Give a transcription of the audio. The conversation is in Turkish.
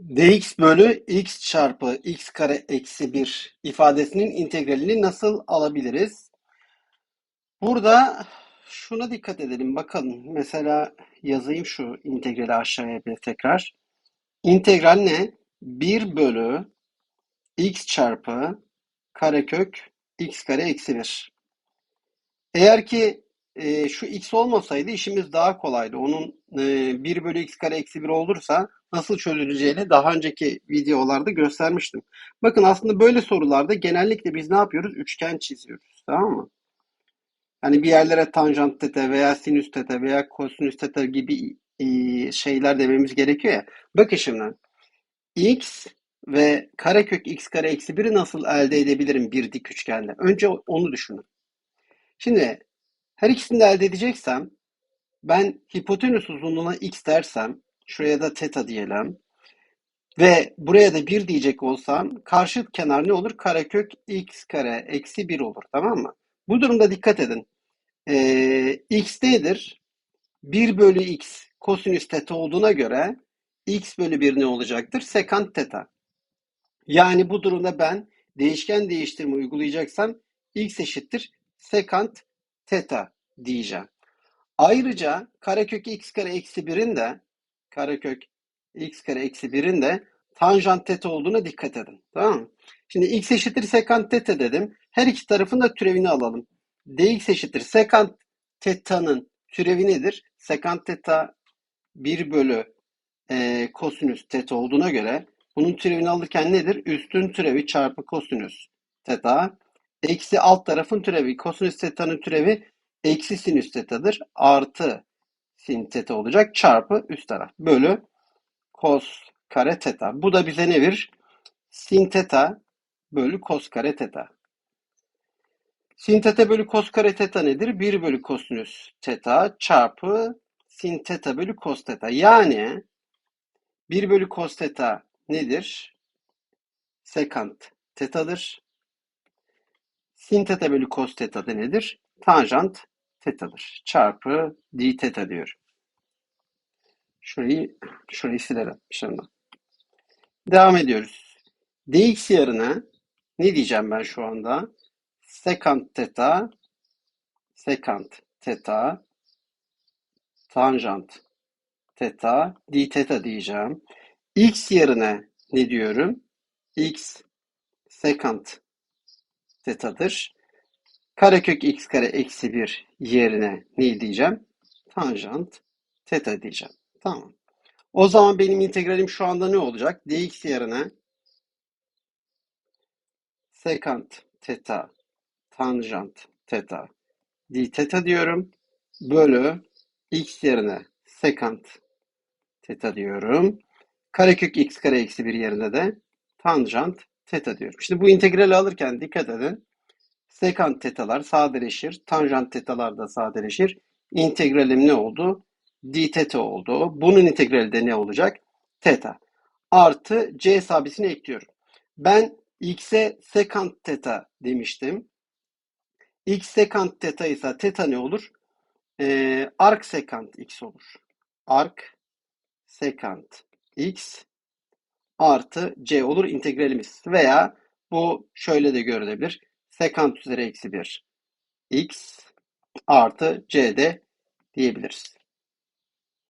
dx bölü x çarpı x kare eksi 1 ifadesinin integralini nasıl alabiliriz? Burada şuna dikkat edelim. Bakın mesela yazayım şu integrali aşağıya bir tekrar. İntegral ne? 1 bölü x çarpı karekök x kare eksi 1. Eğer ki e, şu x olmasaydı işimiz daha kolaydı. Onun e, 1 bölü x kare eksi 1 olursa nasıl çözüleceğini daha önceki videolarda göstermiştim. Bakın aslında böyle sorularda genellikle biz ne yapıyoruz? Üçgen çiziyoruz. Tamam mı? Hani bir yerlere tanjant teta veya sinüs teta veya kosinüs teta gibi e, şeyler dememiz gerekiyor ya. Bakın şimdi. x ve karekök x kare eksi 1'i nasıl elde edebilirim bir dik üçgende? Önce onu düşünün. Şimdi her ikisini de elde edeceksem ben hipotenüs uzunluğuna x dersem şuraya da teta diyelim ve buraya da 1 diyecek olsam karşıt kenar ne olur? Karekök x kare eksi 1 olur. Tamam mı? Bu durumda dikkat edin. Ee, x nedir? 1 bölü x kosinüs teta olduğuna göre x bölü 1 ne olacaktır? Sekant teta. Yani bu durumda ben değişken değiştirme uygulayacaksam x eşittir sekant teta diyeceğim. Ayrıca karekök x kare eksi 1'in de karekök x kare eksi 1'in de tanjant teta olduğuna dikkat edin. Tamam mı? Şimdi x eşittir sekant teta dedim. Her iki tarafın da türevini alalım. dx eşittir sekant teta'nın türevi nedir? Sekant teta 1 bölü e, kosinüs teta olduğuna göre bunun türevini alırken nedir? Üstün türevi çarpı kosinüs teta eksi alt tarafın türevi. Kosinüs teta'nın türevi eksi sinüs tetadır. Artı sin teta olacak çarpı üst taraf bölü kos kare teta. Bu da bize ne verir? Sin teta bölü kos kare teta. Sin teta bölü kos kare teta nedir? 1 bölü kosinüs teta çarpı sin teta bölü kos teta. Yani 1 bölü kos teta nedir? Sekant tetadır. Sin teta bölü kos teta da nedir? Tanjant tetadır. Çarpı d teta diyor. Şurayı, şurayı silelim şimdi. Devam ediyoruz. dx yerine ne diyeceğim ben şu anda? Sekant teta sekant teta tanjant teta d teta diyeceğim. x yerine ne diyorum? x sekant tetadır. Karekök x kare eksi 1 yerine ne diyeceğim? Tanjant teta diyeceğim. Tamam. O zaman benim integralim şu anda ne olacak? dx yerine sekant teta tanjant teta d teta diyorum. Bölü x yerine sekant teta diyorum. Karekök x kare eksi 1 yerine de tanjant teta diyorum. Şimdi bu integrali alırken dikkat edin. Sekant tetalar sadeleşir. Tanjant tetalar da sadeleşir. İntegralim ne oldu? d teta oldu. Bunun integrali de ne olacak? Teta. Artı c sabitini ekliyorum. Ben x'e sekant teta demiştim. x sekant teta ise teta ne olur? Ee, arc sekant x olur. Arc sekant x artı c olur integralimiz. Veya bu şöyle de görülebilir. Sekant üzeri eksi 1 x artı c'de diyebiliriz.